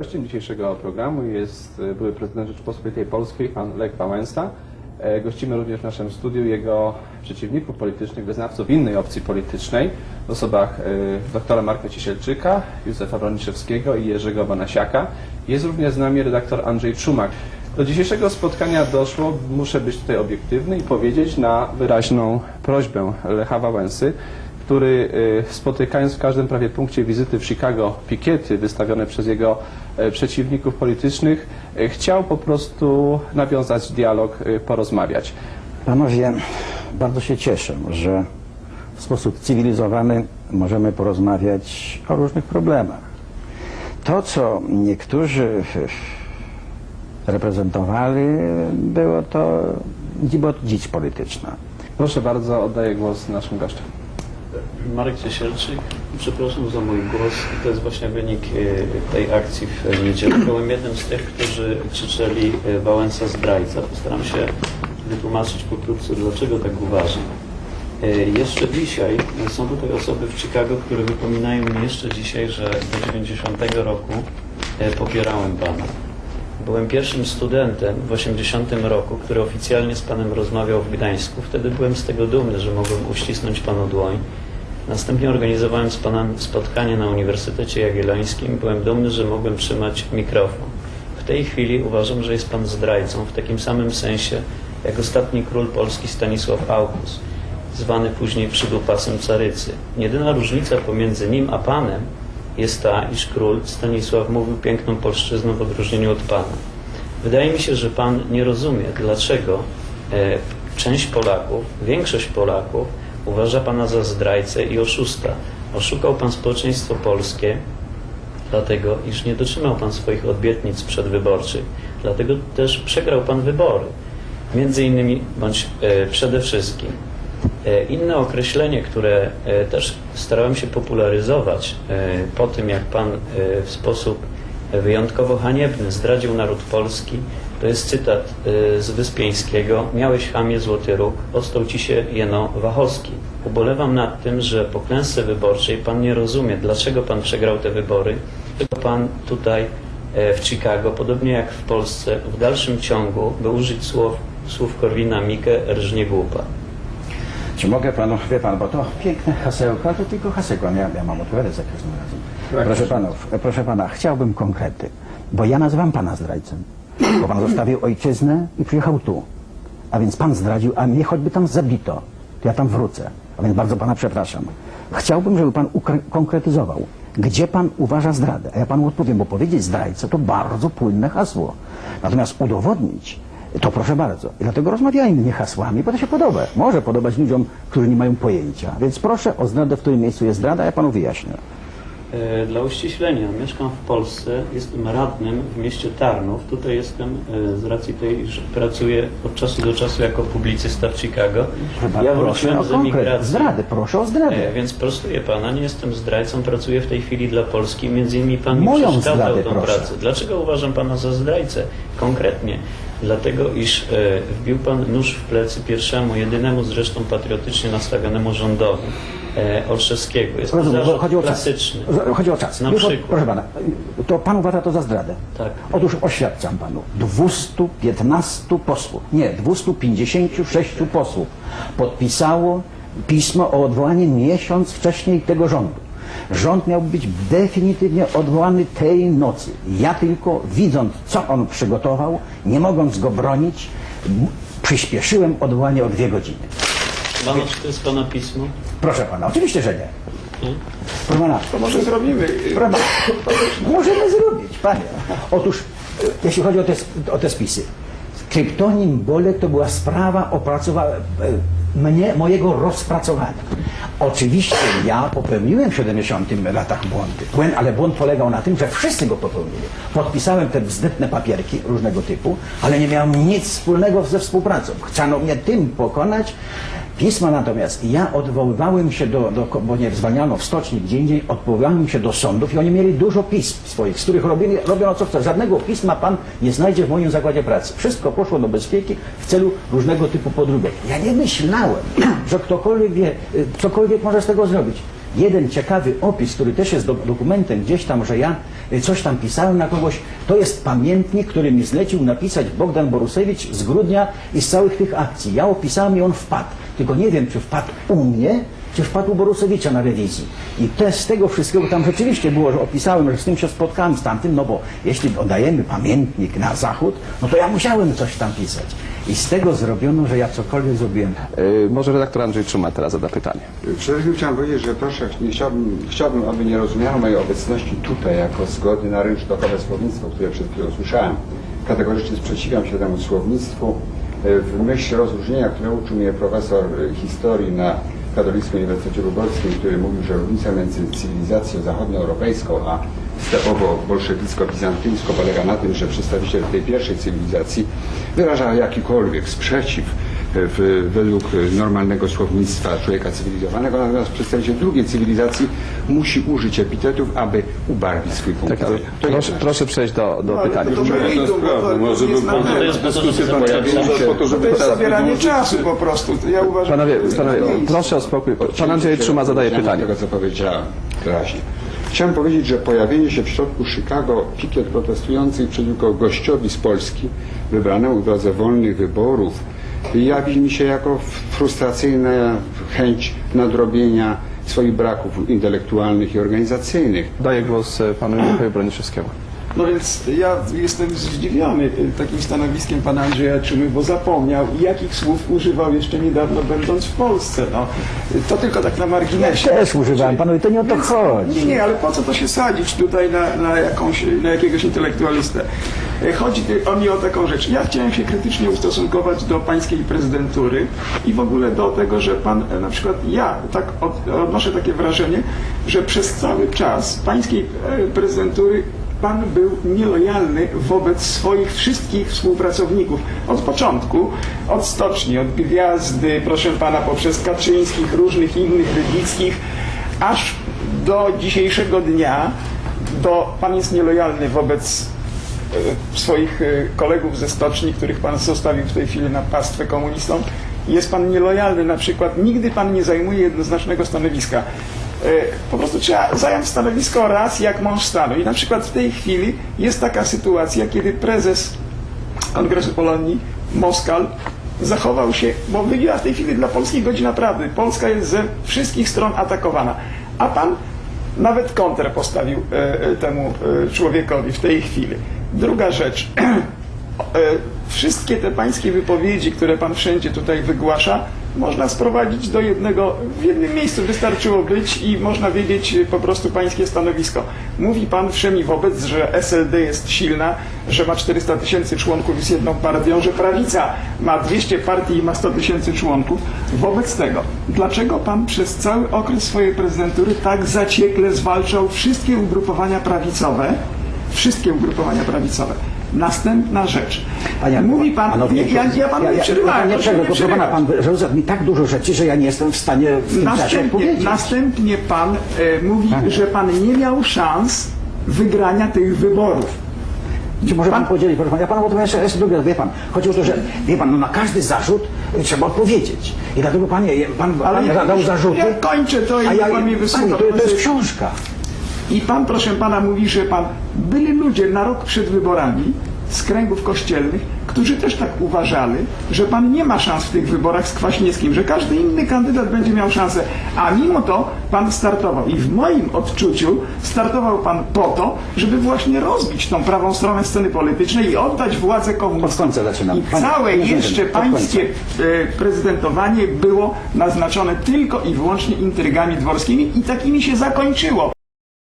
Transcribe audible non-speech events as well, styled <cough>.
Gościem dzisiejszego programu jest e, były prezydent Rzeczypospolitej Polskiej, pan Lech Wałęsa. E, Gościmy również w naszym studiu jego przeciwników politycznych, wyznawców innej opcji politycznej w osobach e, doktora Marka Ciesielczyka, Józefa Broniszewskiego i Jerzego Banasiaka. Jest również z nami redaktor Andrzej Czumak. Do dzisiejszego spotkania doszło, muszę być tutaj obiektywny i powiedzieć, na wyraźną prośbę Lecha Wałęsy, który y, spotykając w każdym prawie punkcie wizyty w Chicago pikiety wystawione przez jego e, przeciwników politycznych, e, chciał po prostu nawiązać dialog, e, porozmawiać. Panowie, bardzo się cieszę, że w sposób cywilizowany możemy porozmawiać o różnych problemach. To, co niektórzy reprezentowali, było to dzicz polityczna. Proszę bardzo, oddaję głos naszym gościom. Marek Ciesielczyk, przepraszam za mój głos. To jest właśnie wynik e, tej akcji w niedzielę. Byłem jednym z tych, którzy krzyczeli e, Wałęsa zdrajca. Postaram się wytłumaczyć pokrótce, dlaczego tak uważam. E, Jeszcze dzisiaj e, są tutaj osoby w Chicago, które wypominają mi jeszcze dzisiaj, że do 90 roku e, popierałem Pana. Byłem pierwszym studentem w 80 roku, który oficjalnie z Panem rozmawiał w Gdańsku. Wtedy byłem z tego dumny, że mogłem uścisnąć Panu dłoń. Następnie organizowałem z Panem spotkanie na Uniwersytecie Jagiellońskim. Byłem dumny, że mogłem trzymać mikrofon. W tej chwili uważam, że jest Pan zdrajcą w takim samym sensie, jak ostatni król polski Stanisław August, zwany później przydupasem carycy. Jedyna różnica pomiędzy nim a Panem jest ta, iż król Stanisław mówił piękną polszczyzną w odróżnieniu od Pana. Wydaje mi się, że Pan nie rozumie, dlaczego e, część Polaków, większość Polaków uważa Pana za zdrajcę i oszusta. Oszukał Pan społeczeństwo polskie, dlatego iż nie dotrzymał Pan swoich obietnic przedwyborczych, dlatego też przegrał Pan wybory. Między innymi, bądź e, przede wszystkim. E, Inne określenie, które e, też starałem się popularyzować e, po tym, jak Pan w sposób wyjątkowo haniebny zdradził naród polski, to jest cytat z Wyspiańskiego. Miałeś chamie złoty róg, ostał ci się jeno wachowski. Ubolewam nad tym, że po klęsce wyborczej Pan nie rozumie, dlaczego Pan przegrał te wybory. Tylko Pan tutaj w Chicago, podobnie jak w Polsce, w dalszym ciągu, by użyć słów, słów Korwina Mikke, rżnie głupa. Czy mogę panu, wie pan, bo to piękne hasełka, to tylko hasełka, ja, ja mam odpowiadać za każdym razem. Tak. Proszę panów, proszę pana, chciałbym konkrety, bo ja nazywam pana zdrajcą, bo pan zostawił ojczyznę i przyjechał tu. A więc pan zdradził, a mnie choćby tam zabito, to ja tam wrócę. A więc bardzo pana przepraszam. Chciałbym, żeby pan konkretyzował, gdzie pan uważa zdradę. A ja panu odpowiem, bo powiedzieć zdrajcę to bardzo płynne hasło. Natomiast udowodnić, to proszę bardzo. I dlatego rozmawiajmy nie hasłami, bo to się podoba. Może podobać ludziom, którzy nie mają pojęcia. Więc proszę o zdradę, w którym miejscu jest zdrada, ja panu wyjaśnię. E, Dla uściślenia, mieszkam w Polsce, jestem radnym w mieście Tarnów. Tutaj jestem e, z racji tej, że pracuję od czasu do czasu jako publicysta w Chicago. Chyba Ja proszę wróciłem o z emigracji. Zdradę, proszę o zdradę. E, Więc prostuję pana, nie jestem zdrajcą, pracuję w tej chwili dla Polski. Między innymi pan mi przeszkadzał zdradę, tą proszę. pracę. Dlaczego uważam pana za zdrajcę? Konkretnie. Dlatego, iż e, wbił pan nóż w plecy pierwszemu, jedynemu zresztą patriotycznie nastawionemu rządowi e, Olszewskiego. Jest to Rozumiem, chodzi o czas. klasyczny. Chodzi o czas. Na Już przykład. Proszę pana, to pan uważa to za zdradę? Tak. Otóż oświadczam panu, 215 posłów, nie, 256 posłów podpisało pismo o odwołanie miesiąc wcześniej tego rządu. Rząd miał być definitywnie odwołany tej nocy. Ja tylko, widząc, co on przygotował, nie mogąc go bronić, przyspieszyłem odwołanie o dwie godziny. To jest pana pismo? Proszę pana, oczywiście, że nie. Nie? Proszę pana, To może zrobimy. Proszę pana, możemy zrobić, panie. Otóż, jeśli chodzi o te, o te spisy, kryptonim Bolek to była sprawa opracowa- e, mnie, mojego rozpracowania. Oczywiście ja popełniłem w 70 latach błędy, błęd, ale błąd polegał na tym, że wszyscy go popełnili. Podpisałem te bzdetne papierki różnego typu, ale nie miałem nic wspólnego ze współpracą. Chciano mnie tym pokonać. Pisma natomiast, ja odwoływałem się do, do, bo nie zwalniano w stoczni gdzie indziej, odwoływałem się do sądów i oni mieli dużo pism swoich, z których robili, robiono co chce. Żadnego pisma pan nie znajdzie w moim zakładzie pracy. Wszystko poszło do bezpieki w celu różnego typu podróbek. Ja nie myślałem, <clears throat> że ktokolwiek wie, y, cokolwiek może z tego zrobić. jeden ciekawy opis, który też jest do, dokumentem gdzieś tam, że ja y, coś tam pisałem na kogoś, to jest pamiętnik, który mi zlecił napisać Bogdan Borusewicz z grudnia i z całych tych akcji. Ja opisałem i on wpadł. Tylko nie wiem, czy wpadł u mnie, czy wpadł u Borusewicza na rewizji. I te, z tego wszystkiego tam rzeczywiście było, że opisałem, że z tym się spotkałem, z tamtym, no bo jeśli oddajemy pamiętnik na zachód, no to ja musiałem coś tam pisać. I z tego zrobiono, że ja cokolwiek zrobiłem. Y, Może redaktor Andrzej Trzyma teraz zada pytanie. Przede wszystkim chciałem powiedzieć, że proszę, nie chciałbym, chciałbym, aby nie rozumiano mojej obecności tutaj jako zgody na rynsztokowe słownictwo, które przed chwilą słyszałem. Kategorycznie sprzeciwiam się temu słownictwu. W myśl rozróżnienia, które uczył mnie profesor historii na Katolickim Uniwersytecie Lubelskim, który mówił, że różnica między cywilizacją zachodnioeuropejską a stepowo-bolszewicko-bizantyńską polega na tym, że przedstawiciel tej pierwszej cywilizacji wyraża jakikolwiek sprzeciw w, według normalnego słownictwa człowieka cywilizowanego, natomiast przedstawiciel drugiej cywilizacji musi użyć epitetów, aby ubarwić swój punkt Tak. To proszę, proszę przejść do, do pytania. To meritum, bo to Może by To jest po to, żeby to, To zabieranie czasu po prostu. Ja uważam, Panowie, to panowie proszę o spokój. Pan Andrzej Trzyma zadaje pytanie. tego, co powiedziałem wyraźnie. Chciałem powiedzieć, że pojawienie się w środku Chicago pikiet protestujących przeciwko gościowi z Polski, wybranemu w drodze wolnych wyborów, jawi mi się jako frustracyjna chęć nadrobienia swoich braków intelektualnych i organizacyjnych. Daję głos e, panu Michałowi Broniszewskiemu. No więc ja jestem zdziwiony takim stanowiskiem pana Andrzeja Czymy, bo zapomniał, jakich słów używał jeszcze niedawno będąc w Polsce. No, to tylko tak na marginesie. Też używałem, panowie, to nie o to Więc- chodzi. Nie, nie, ale po co to się sadzić tutaj na, na, jakąś, na jakiegoś intelektualistę? E, Chodzi o mi o taką rzecz. Ja chciałem się krytycznie ustosunkować do pańskiej prezydentury i w ogóle do tego, że pan, e, na przykład ja tak od, odnoszę takie wrażenie, że przez cały czas pańskiej e, prezydentury pan był nielojalny wobec swoich wszystkich współpracowników. Od początku, od stoczni, od gwiazdy, proszę pana, poprzez Kaczyńskich, różnych innych Rybickich, aż do dzisiejszego dnia do, pan jest nielojalny wobec swoich e, kolegów ze stoczni, których pan zostawił w tej chwili na pastwę komunistom. Jest pan nielojalny na przykład, nigdy pan nie zajmuje jednoznacznego stanowiska. E, Po prostu trzeba zająć stanowisko raz jak mąż stanu. I na przykład w tej chwili jest taka sytuacja, kiedy prezes Kongresu Polonii, Moskal, zachował się, bo wybiła w tej chwili dla Polski godzina prawdy. Polska jest ze wszystkich stron atakowana. A pan nawet kontrę postawił e, e, temu e, człowiekowi w tej chwili. Druga rzecz. <clears throat> E, Wszystkie te pańskie wypowiedzi, które pan wszędzie tutaj wygłasza, można sprowadzić do jednego, w jednym miejscu wystarczyło być i można wiedzieć po prostu pańskie stanowisko. Mówi pan wszemi wobec, że SLD jest silna, że ma 400 tysięcy członków z jedną partią, że prawica ma 200 partii i ma 100 tysięcy członków. Wobec tego, dlaczego pan przez cały okres swojej prezydentury tak zaciekle zwalczał wszystkie ugrupowania prawicowe, wszystkie ugrupowania prawicowe? Następna rzecz. Panie, Mówi pan, panowie, ja, ja panu nie przerywałem, proszę przerwę, nie proszę pana, pan że mi tak dużo rzeczy, że ja nie jestem w stanie w tym Następnie, następnie pan e, mówi, Panie. że pan nie miał szans wygrania tych wyborów. Czy może pan, Pan- podzielić, proszę pana, ja panu odpowiem jeszcze, jeszcze drugie, wie pan, chodzi o to, że, wie pan, no na każdy zarzut y, trzeba odpowiedzieć. I dlatego panie, pan, pan ja- dał zarzuty, ja kończę to i a ja, pan mnie wysłucha. to, to jest książka. I pan, proszę pana, mówi, że pan byli ludzie na rok przed wyborami z kręgów kościelnych, którzy też tak uważali, że pan nie ma szans w tych wyborach z Kwaśniewskim, że każdy inny kandydat będzie miał szansę, a mimo to pan startował. I w moim odczuciu startował pan po to, żeby właśnie rozbić tą prawą stronę sceny politycznej i oddać władzę komunistom. Od końca zaczynam. I całe jeszcze pańskie e, prezydentowanie było naznaczone tylko i wyłącznie intrygami dworskimi i takimi się zakończyło.